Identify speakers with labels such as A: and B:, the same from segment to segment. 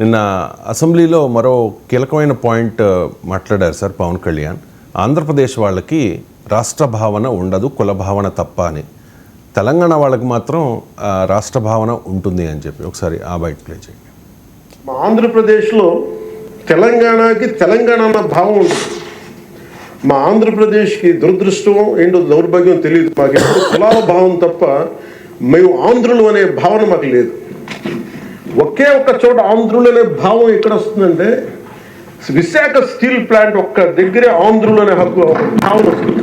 A: నిన్న అసెంబ్లీలో మరో కీలకమైన పాయింట్ మాట్లాడారు సార్ పవన్ కళ్యాణ్. ఆంధ్రప్రదేశ్ వాళ్ళకి రాష్ట్ర భావన ఉండదు కుల భావన తప్ప అని. తెలంగాణ వాళ్ళకి మాత్రం రాష్ట్ర భావన ఉంటుంది అని చెప్పి. ఒకసారి ఆ బయట ప్లే చేయండి.
B: మా ఆంధ్రప్రదేశ్లో తెలంగాణకి తెలంగాణ అన్న భావం ఉంటుంది మా ఆంధ్రప్రదేశ్కి దురదృష్టం ఏంటో దౌర్భాగ్యం తెలియదు మాకు. కులాల భావం తప్ప మేము ఆంధ్రులు అనే భావన మాకు లేదు. ఒకే ఒక్క చోట ఆంధ్రులు అనే భావం ఎక్కడ వస్తుందంటే విశాఖ స్టీల్ ప్లాంట్ ఒక్క దగ్గరే ఆంధ్రులు అనే హక్కు భావన వస్తుంది.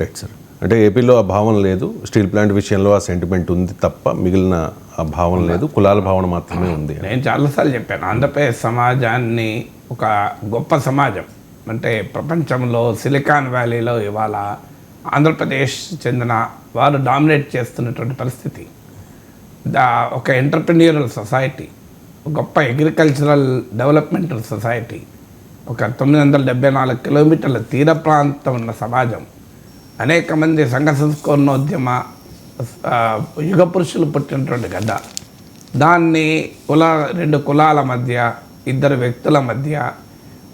A: రైట్ సార్ అంటే ఏపీలో ఆ భావన లేదు. స్టీల్ ప్లాంట్ విషయంలో ఆ సెంటిమెంట్ ఉంది తప్ప మిగిలిన ఆ భావన లేదు. కులాల భావన మాత్రమే ఉంది.
C: నేను చాలాసార్లు చెప్పాను. ఆంధ్రప్రదేశ్ సమాజాన్ని ఒక గొప్ప సమాజం. అంటే ప్రపంచంలో సిలికాన్ వ్యాలీలో ఇవాళ ఆంధ్రప్రదేశ్ చెందిన వారు డామినేట్ చేస్తున్నటువంటి పరిస్థితి. ఒక ఎంటర్ప్రెన్యూరల్ సొసైటీ గొప్ప అగ్రికల్చరల్ డెవలప్మెంటల్ సొసైటీ ఒక తొమ్మిది వందల డెబ్బై నాలుగు కిలోమీటర్ల తీర ప్రాంతం ఉన్న సమాజం. అనేక మంది సంఘ సంస్కరణోద్యమ యుగ పురుషులు పుట్టినటువంటి గడ్డ. దాన్ని కుల రెండు కులాల మధ్య ఇద్దరు వ్యక్తుల మధ్య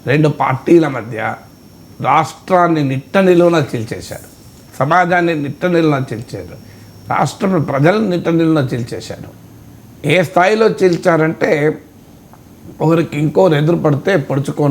C: రెండు పార్టీల మధ్య రాష్ట్రాన్ని నిట్ట నిలువన చీల్చేశారు. సమాజాన్ని నిట్ట నిలువన చీల్చారు రాష్ట్ర ప్రజలను నిట్ట నిలువున చీల్చేశారు. ఏ స్థాయిలో చీల్చారంటే ఒకరికి ఇంకోరు ఎదురు పడితే పొడుచుకో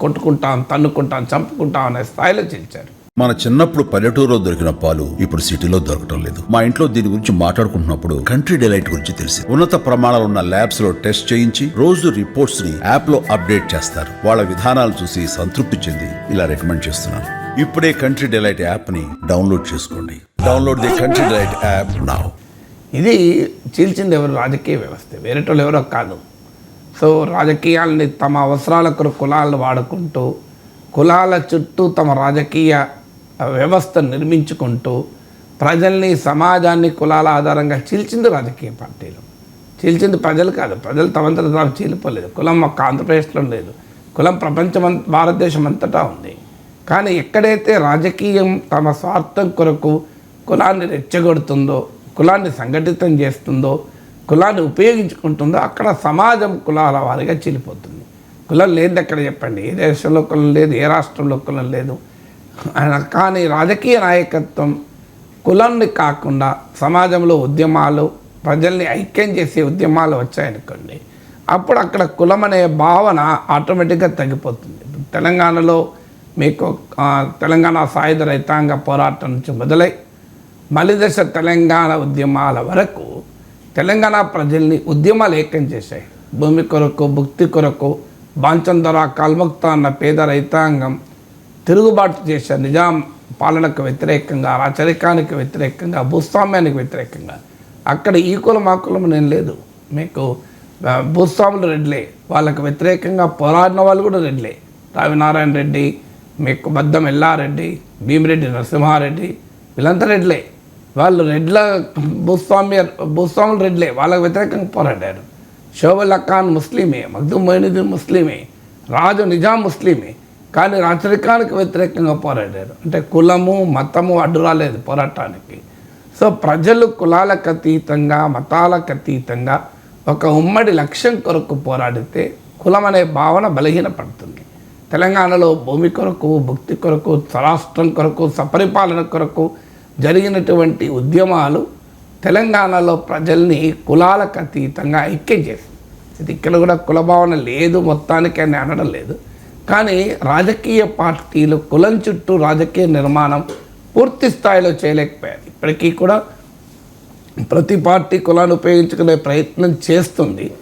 C: కొట్టుకుంటాం తన్నుకుంటాం చంపుకుంటాం అనే స్థాయిలో చీల్చారు.
D: మన చిన్నప్పుడు పల్లెటూరులో దొరికిన పాలు ఇప్పుడు సిటీలో దొరకటం లేదు. మా ఇంట్లో దీని గురించి మాట్లాడుకుంటున్నప్పుడు కంట్రీ డిలైట్ గురించి తెలిసి ఉన్నత ప్రమాణాలు ఉన్న ల్యాబ్స్లో టెస్ట్ చేయించి రోజు రిపోర్ట్స్ని యాప్లో అప్డేట్ చేస్తారు. వాళ్ళ విధానాలు చూసి సంతృప్తి చెంది ఇలా రికమెండ్ చేస్తున్నాను. ఇప్పుడే కంట్రీ డిలైట్ యాప్ని డౌన్లోడ్ చేసుకోండి. Download the country delight app now
C: ఇది చీల్చింది ఎవరు? రాజకీయ వ్యవస్థ. వేరేటోళ్ళు ఎవరో కాదు. సో రాజకీయాల్ని తమ అవసరాల కొరకు కులాలను వాడుకుంటూ కులాల చుట్టూ తమ రాజకీయ వ్యవస్థ నిర్మించుకుంటూ ప్రజల్ని సమాజాన్ని కులాల ఆధారంగా చీల్చింది రాజకీయ పార్టీలు. చీల్చింది ప్రజలు కాదు. ప్రజలు తమంతట తాము చీలిపోలేదు. కులం ఒక్క ఆంధ్రప్రదేశ్లో లేదు. కులం ప్రపంచం భారతదేశం అంతటా ఉంది. కానీ ఎక్కడైతే రాజకీయం తమ స్వార్థం కొరకు కులాన్ని రెచ్చగొడుతుందో కులాన్ని సంఘటితం చేస్తుందో కులాన్ని ఉపయోగించుకుంటుందో అక్కడ సమాజం కులాల వారిగా చీలిపోతుంది. కులం లేదు ఎక్కడ చెప్పండి. ఏ దేశంలో కులం లేదు ఏ రాష్ట్రంలో కులం లేదు. కానీ రాజకీయ నాయకత్వం కులాన్ని కాకుండా సమాజంలో ఉద్యమాలు ప్రజల్ని ఐక్యం చేసే ఉద్యమాలు వచ్చాయనుకోండి అప్పుడు అక్కడ కులం అనే భావన ఆటోమేటిక్గా తగ్గిపోతుంది. తెలంగాణలో మీకు తెలంగాణ సాయుధ రైతాంగ పోరాటం నుంచి మొదలై మలిదశ తెలంగాణ ఉద్యమాల వరకు తెలంగాణ ప్రజల్ని ఉద్యమాలు ఏకం చేశాయి. భూమి కొరకు భుక్తి కొరకు బాంచందర కల్ముక్త అన్న పేద రైతాంగం తిరుగుబాటు చేశారు నిజాం పాలనకు వ్యతిరేకంగా రాచరికానికి వ్యతిరేకంగా భూస్వామ్యానికి వ్యతిరేకంగా. అక్కడ ఈ కులం ఆ కులం నేను లేదు. మీకు భూస్వాములు రెడ్లే. వాళ్ళకు వ్యతిరేకంగా పోరాడిన వాళ్ళు కూడా రెడ్లే. రావినారాయణ రెడ్డి మీకు బద్దం ఎల్లారెడ్డి భీమిరెడ్డి నరసింహారెడ్డి వీళ్ళంతా రెడ్లే. వాళ్ళు రెడ్ల భూస్వామ్య భూస్వాములు రెడ్లే. వాళ్ళకు వ్యతిరేకంగా పోరాడారు. షోబుల్లా ఖాన్ ముస్లిమే మగ్దూమ్ మొయినుద్దీన్ ముస్లిమే రాజు నిజాం ముస్లిమే. కానీ రాచరికానికి వ్యతిరేకంగా పోరాడారు. అంటే కులము మతము అడ్డు రాలేదు పోరాటానికి. సో ప్రజలు కులాలకు అతీతంగా మతాలకు అతీతంగా ఒక ఉమ్మడి లక్ష్యం కొరకు పోరాడితే కులం అనే భావన బలహీనపడుతుంది. తెలంగాణలో భూమి కొరకు భక్తి కొరకు స్వరాష్ట్రం కొరకు సపరిపాలన కొరకు జరిగినటువంటి ఉద్యమాలు తెలంగాణలో ప్రజల్ని కులాలకు అతీతంగా ఐక్యం చేసింది ఇది ఇక్కడ కూడా కులభావన లేదు మొత్తానికి అని అనడం లేదు. కానీ రాజకీయ పార్టీలు కులం చుట్టూ రాజకీయ నిర్మాణం పూర్తి స్థాయిలో చేయలేకపోయారు. ఇప్పటికీ కూడా ప్రతి పార్టీ కులాన్ని ఉపయోగించుకునే ప్రయత్నం చేస్తుంది.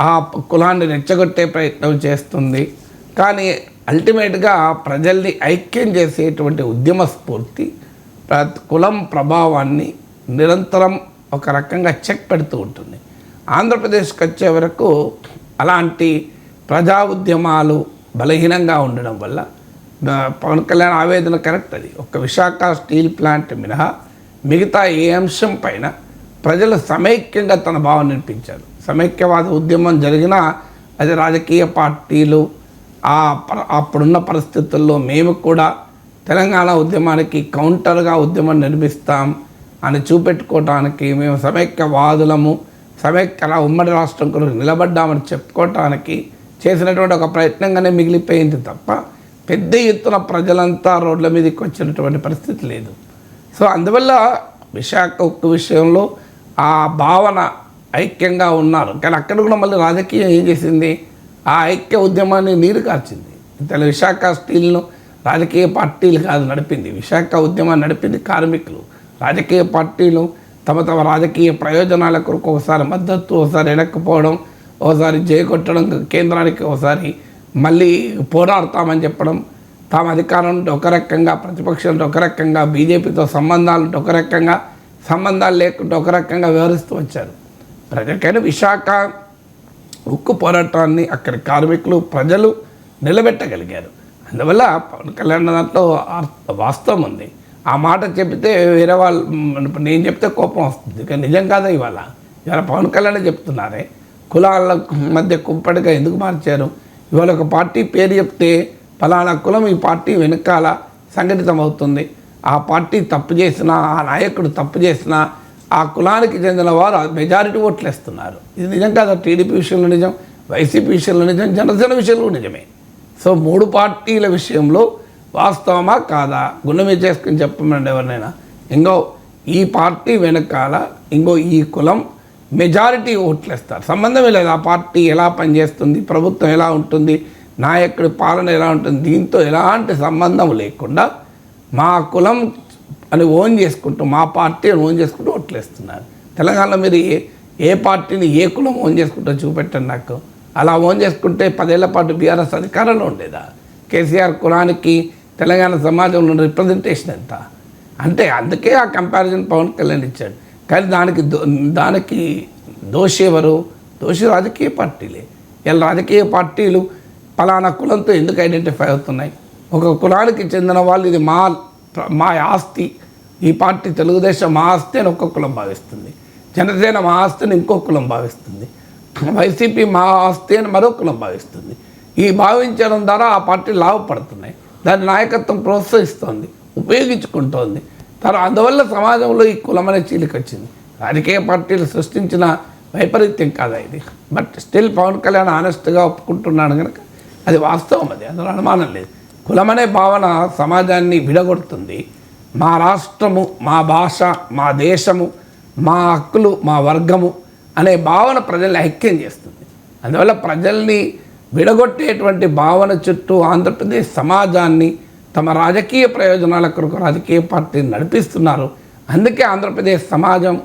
C: ఆ కులాన్ని రెచ్చగొట్టే ప్రయత్నం చేస్తుంది. కానీ అల్టిమేట్గా ప్రజల్ని ఐక్యం చేసేటువంటి ఉద్యమ స్ఫూర్తి ప్ర- కులం ప్రభావాన్ని నిరంతరం ఒక రకంగా చెక్ పెడుతూ ఉంటుంది. ఆంధ్రప్రదేశ్కి వచ్చే వరకు అలాంటి ప్రజా ఉద్యమాలు బలహీనంగా ఉండడం వల్ల పవన్ కళ్యాణ్ ఆవేదన కరెక్ట్ అది. ఒక విశాఖ స్టీల్ ప్లాంట్ మినహా మిగతా ఏ అంశం పైన ప్రజలు సమైక్యంగా తన భావం నిర్పించారు సమైక్యవాద ఉద్యమం జరిగినా అది రాజకీయ పార్టీలు ఆ ప- అప్పుడున్న పరిస్థితుల్లో మేము కూడా తెలంగాణ ఉద్యమానికి కౌంటర్గా ఉద్యమం నిర్మిస్తాం అని చూపెట్టుకోవటానికి మేము సమైక్యవాదులము సమైక్య ఉమ్మడి రాష్ట్రం కొరకు నిలబడ్డామని చెప్పుకోవటానికి చేసినటువంటి ఒక ప్రయత్నంగానే మిగిలిపోయింది తప్ప పెద్ద ఎత్తున ప్రజలంతా రోడ్ల మీదకి వచ్చినటువంటి పరిస్థితి లేదు. సో అందువల్ల విశాఖ ఉక్కు విషయంలో ఆ భావన ఐక్యంగా ఉన్నారు. కానీ అక్కడ కూడా మళ్ళీ రాజకీయం ఏం చేసింది? ఆ ఐక్య ఉద్యమాన్ని నీరు కార్చింది. ఇంత విశాఖ స్టీల్ను రాజకీయ పార్టీలు కాదు నడిపింది. విశాఖ ఉద్యమాన్ని నడిపింది కార్మికులు. రాజకీయ పార్టీలు తమ తమ రాజకీయ ప్రయోజనాల కొరకు ఒకసారి మద్దతు ఒకసారి వెనక్కిపోవడం ఒకసారి జయకొట్టడం కేంద్రానికి ఒకసారి మళ్ళీ పోరాడతామని చెప్పడం తాము అధికారం ఉంటే ఒక రకంగా ప్రతిపక్షం ఒక రకంగా బీజేపీతో సంబంధాలు ఒక రకంగా సంబంధాలు లేకుంటే ఒక రకంగా వ్యవహరిస్తూ వచ్చారు. ప్రజలకైనా విశాఖ ఉక్కు పోరాటాన్ని అక్కడి కార్మికులు ప్రజలు నిలబెట్టగలిగారు. అందువల్ల పవన్ కళ్యాణ్ దాంట్లో వాస్తవం ఉంది. ఆ మాట చెప్తే వేరే వాళ్ళు ఇప్పుడు నేను చెప్తే కోపం వస్తుంది. కానీ నిజం కాదా ఇవాళ? ఇవాళ పవన్ కళ్యాణ్ చెప్తున్నారే. కులాల మధ్య కుంపడిగా ఎందుకు మార్చారు? ఇవాళ ఒక పార్టీ పేరు చెప్తే ఫలానా కులం ఈ పార్టీ వెనకాల సంఘటితం అవుతుంది ఆ పార్టీ తప్పు చేసినా ఆ నాయకుడు తప్పు చేసినా ఆ కులానికి చెందిన వారు మెజారిటీ ఓట్లు వేస్తున్నారు ఇది నిజం కాదా? టీడీపీ విషయంలో నిజం వైసీపీ విషయంలో నిజం జనసేన విషయంలో నిజమే. సో మూడు పార్టీల విషయంలో వాస్తవమా కాదా? గుండె మీద చేసుకుని చెప్పమండి ఎవరినైనా. ఇంకో ఈ పార్టీ వెనకాల ఇంకో ఈ కులం మెజారిటీ ఓట్లేస్తారు. సంబంధమే లేదు. ఆ పార్టీ ఎలా పనిచేస్తుంది? ప్రభుత్వం ఎలా ఉంటుంది? నాయకుడి పాలన ఎలా ఉంటుంది? దీంతో ఎలాంటి సంబంధం లేకుండా మా కులం అని ఓన్ చేసుకుంటూ మా పార్టీ ఓన్ చేసుకుంటూ ఓట్లేస్తున్నారు. తెలంగాణలో మీరు ఏ ఏ పార్టీని ఏ కులం ఓన్ చేసుకుంటూ చూపెట్టండి నాకు. అలా ఓన్ చేసుకుంటే పదేళ్ళ పాటు బీఆర్ఎస్ అధికారంలో ఉండేదా? కేసీఆర్ కులానికి తెలంగాణ సమాజంలో రిప్రజెంటేషన్ ఎంత? అంటే అందుకే ఆ కంపారిజన్ పవన్ కళ్యాణ్ ఇచ్చాడు. కానీ దానికి దో- దానికి దోషి ఎవరు? దోషి రాజకీయ పార్టీలే. ఇలా రాజకీయ పార్టీలు పలానా కులంతో ఎందుకు ఐడెంటిఫై అవుతున్నాయి? ఒక కులానికి చెందిన వాళ్ళు ఇది మా మా ఆస్తి. ఈ పార్టీ తెలుగుదేశం మా ఆస్తి అని ఒక్క కులం భావిస్తుంది. జనసేన మా ఆస్తిని ఇంకో కులం భావిస్తుంది. వైసీపీ మా ఆస్తి అని మరో కులం భావిస్తుంది. ఈ భావించడం ద్వారా ఆ పార్టీ లాభపడుతున్నాయి. దాని నాయకత్వం ప్రోత్సహిస్తోంది ఉపయోగించుకుంటోంది. తర్వాత అందువల్ల సమాజంలో ఈ కులమనే చీలిక వచ్చింది. రాజకీయ పార్టీలు సృష్టించిన వైపరీత్యం కాదా ఇది? బట్ స్టిల్ పవన్ కళ్యాణ్ ఆనెస్ట్గా ఒప్పుకుంటున్నాడు కనుక అది వాస్తవం అది అందులో అనుమానం లేదు. కులమనే భావన సమాజాన్ని విడగొడుతుంది. మా రాష్ట్రము మా భాష మా దేశము మా హక్కులు మా వర్గము అనే భావన ప్రజల్ని ఐక్యం చేస్తుంది. అందువల్ల ప్రజల్ని విడగొట్టేటువంటి భావన చుట్టూ ఆంధ్రప్రదేశ్ సమాజాన్ని తమ రాజకీయ ప్రయోజనాల కొరకు రాజకీయ పార్టీని నడిపిస్తున్నారు. అందుకే ఆంధ్రప్రదేశ్ సమాజం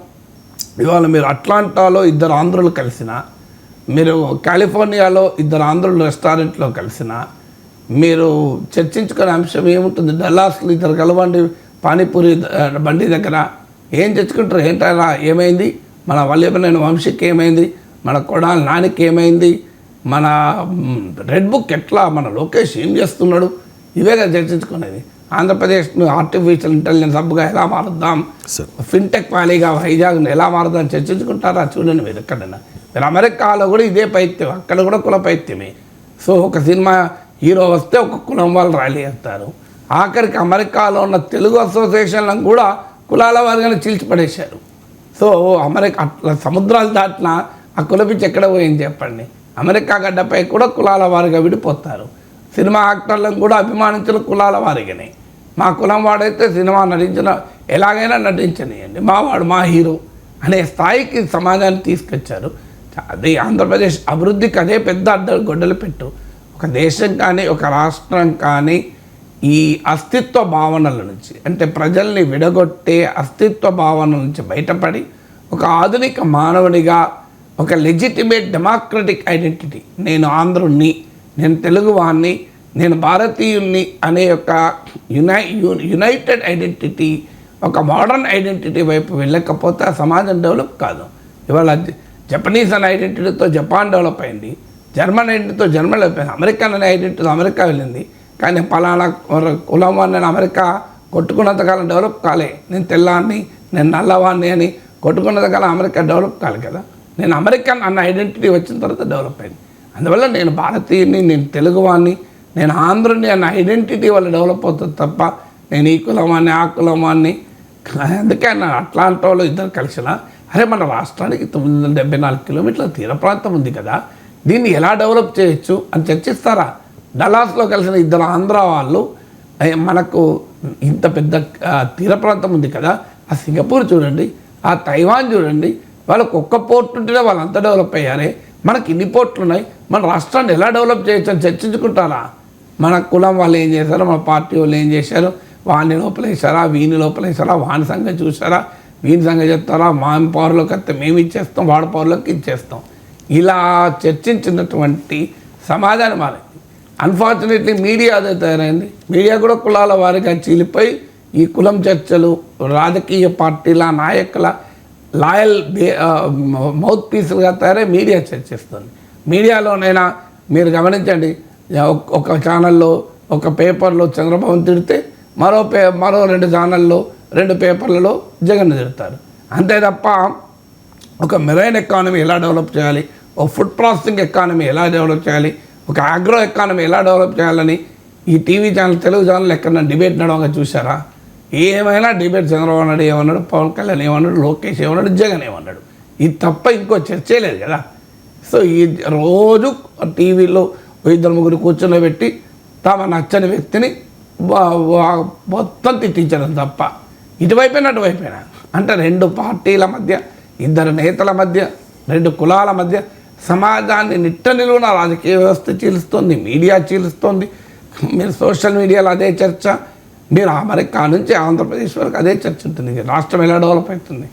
C: ఇవాళ మీరు అట్లాంటాలో ఇద్దరు ఆంధ్రులు కలిసిన మీరు కాలిఫోర్నియాలో ఇద్దరు ఆంధ్రులు రెస్టారెంట్లో కలిసిన మీరు చర్చించుకునే అంశం ఏముంటుంది? డల్లాస్లో ఇద్దరు కలవండి పానీపూరి బండి దగ్గర. ఏం చర్చుకుంటారు ఏంటారా ఏమైంది? మన వల్లభనేని వంశీకి ఏమైంది? మన కొడాలి నానికి ఏమైంది? మన రెడ్ బుక్ ఎట్లా? మన లోకేష్ ఏం చేస్తున్నాడు? ఇవే కదా చర్చించుకునేది. ఆంధ్రప్రదేశ్ను ఆర్టిఫిషియల్ ఇంటెలిజెన్స్ హబ్గా ఎలా మారుద్దాం? ఫిన్టెక్ వ్యాలీగా వైజాగ్ను ఎలా మారుదాం చర్చించుకుంటారా? చూడండి మీరు ఎక్కడైనా. మీరు అమెరికాలో కూడా ఇదే పైత్యం అక్కడ కూడా కుల పైత్యమే. సో ఒక సినిమా హీరో వస్తే ఒక కులం వాళ్ళు ర్యాలీ చేస్తారు. ఆఖరికి అమెరికాలో ఉన్న తెలుగు అసోసియేషన్లను కూడా కులాల వారిగానే చీల్చిపడేశారు. సో అమెరికా అట్లా సముద్రాలు దాటిన ఆ కులపిచ్చి ఎక్కడ పోయింది చెప్పండి. అమెరికా గడ్డపై కూడా కులాల వారిగా విడిపోతారు. సినిమా యాక్టర్లను కూడా అభిమానించిన కులాల వారికినే మా కులం వాడైతే సినిమా నటించిన ఎలాగైనా నటించనియండి. మా వాడు మా హీరో అనే స్థాయికి సమాజాన్ని తీసుకొచ్చారు. అది ఆంధ్రప్రదేశ్ అభివృద్ధికి అదే పెద్ద అడ్డ గొడ్డలు పెట్టు. ఒక దేశం కానీ ఒక రాష్ట్రం కానీ ఈ అస్తిత్వ భావనల నుంచి అంటే ప్రజల్ని విడగొట్టే అస్తిత్వ భావనల నుంచి బయటపడి ఒక ఆధునిక మానవుడిగా ఒక లెజిటిమేట్ డెమోక్రటిక్ ఐడెంటిటీ నేను ఆంధ్రుణ్ణి నేను తెలుగువాణ్ణి నేను భారతీయుణ్ణి అనే ఒక యునై యునైటెడ్ ఐడెంటిటీ ఒక మోడర్న్ ఐడెంటిటీ వైపు వెళ్ళకపోతే ఆ సమాజం డెవలప్ కాదు. ఇవాళ జపనీస్ అనే ఐడెంటిటీతో జపాన్ డెవలప్ అయింది. జర్మన్ ఐడెంటిటీతో జర్మన్ డెవలప్ అయింది. అమెరికన్ అనే ఐడెంటిటీతో అమెరికా వెళ్ళింది. కానీ పలానా కులం అని నేను అమెరికా కొట్టుకున్నంతకాలం డెవలప్ కాలే. నేను తెల్లాన్ని నేను నల్లవాణ్ణి అని కొట్టుకున్నంతకాలం అమెరికా డెవలప్ కాలే కదా. నేను అమెరికన్ అన్న ఐడెంటిటీ వచ్చిన తర్వాత డెవలప్ అయింది. అందువల్ల నేను భారతీయుని నేను తెలుగువాణ్ణి నేను ఆంధ్రుని అన్న ఐడెంటిటీ వల్ల డెవలప్ అవుతుంది తప్ప నేను ఈ కులమాన్ని ఆ కులమాన్ని అందుకే నా అట్లాంటి వాళ్ళు ఇద్దరు కలిసిన అరే మన రాష్ట్రానికి తొమ్మిది వందల డెబ్బై నాలుగు కిలోమీటర్ల తీర ప్రాంతం ఉంది కదా దీన్ని ఎలా డెవలప్ చేయొచ్చు అని చర్చిస్తారా? డలాస్లో కలిసిన ఇద్దరు ఆంధ్ర వాళ్ళు మనకు ఇంత పెద్ద తీర ప్రాంతం ఉంది కదా ఆ సింగపూర్ చూడండి ఆ తైవాన్ చూడండి వాళ్ళకు ఒక్క పోర్ట్ ఉంటేనే వాళ్ళు డెవలప్ అయ్యారే మనకి ఇన్ని పోర్ట్లు ఉన్నాయి మన రాష్ట్రాన్ని ఎలా డెవలప్ చేయొచ్చు అని చర్చించుకుంటారా? మన కులం వాళ్ళు ఏం చేశారో? మన పార్టీ వాళ్ళు ఏం చేశారు? వాడిని లోపలేసారా వీని లోపలేసారా వాని సంగతి చూసారా వీని సంగతి చెప్తారా? మా పౌరులకు వస్తే మేము ఇచ్చేస్తాం వాడి పౌరులకు ఇచ్చేస్తాం. ఇలా చర్చించినటువంటి సమాధానం మారింది అన్ఫార్చునేట్లీ మీడియా అదే తయారైంది. మీడియా కూడా కులాల వారిగా చీలిపోయి ఈ కులం చర్చలు రాజకీయ పార్టీల నాయకుల లాయల్ మౌత్ పీసులుగా తయారై మీడియా చర్చిస్తుంది. మీడియాలోనైనా మీరు గమనించండి ఒక- ఛానల్లో ఒక పేపర్లో చంద్రబాబు తిడితే మరో పే మరో రెండు ఛానల్లో రెండు పేపర్లలో జగన్ తిడతారు. అంతే తప్ప ఒక మెరైన్ ఎకానమీ ఎలా డెవలప్ చేయాలి ఒక ఫుడ్ ప్రాసెసింగ్ ఎకానమీ ఎలా డెవలప్ చేయాలి ఒక ఆగ్రో ఎకానమీ ఎలా డెవలప్ చేయాలని ఈ టీవీ ఛానల్ తెలుగు ఛానల్ ఎక్కడన్నా డిబేట్ నడవగా చూసారా ఏమైనా డిబేట్ చంద్రబాబు నాయుడు ఏమన్నాడు? పవన్ కళ్యాణ్ ఏమన్నాడు? లోకేష్ ఏమన్నాడు? జగన్ ఏమన్నాడు? ఇది తప్ప ఇంకో చర్చే లేదు కదా. సో ఈ రోజు టీవీలో ఇద్దరు ముగ్గురు కూర్చోబెట్టి తమ నచ్చని వ్యక్తిని మొత్తం తిట్టించడం తప్ప. ఇటువైపోయినా అటువైపోయినా అంటే రెండు పార్టీల మధ్య ఇద్దరు నేతల మధ్య రెండు కులాల మధ్య సమాజాన్ని నిట్ట నిలువున రాజకీయ వ్యవస్థ చీలుస్తోంది మీడియా చీలుస్తోంది. మీరు సోషల్ మీడియాలో అదే చర్చ. మీరు అమెరికా నుంచి ఆంధ్రప్రదేశ్ వరకు అదే చర్చ ఉంటుంది రాష్ట్రం ఎలా డెవలప్ అవుతుంది.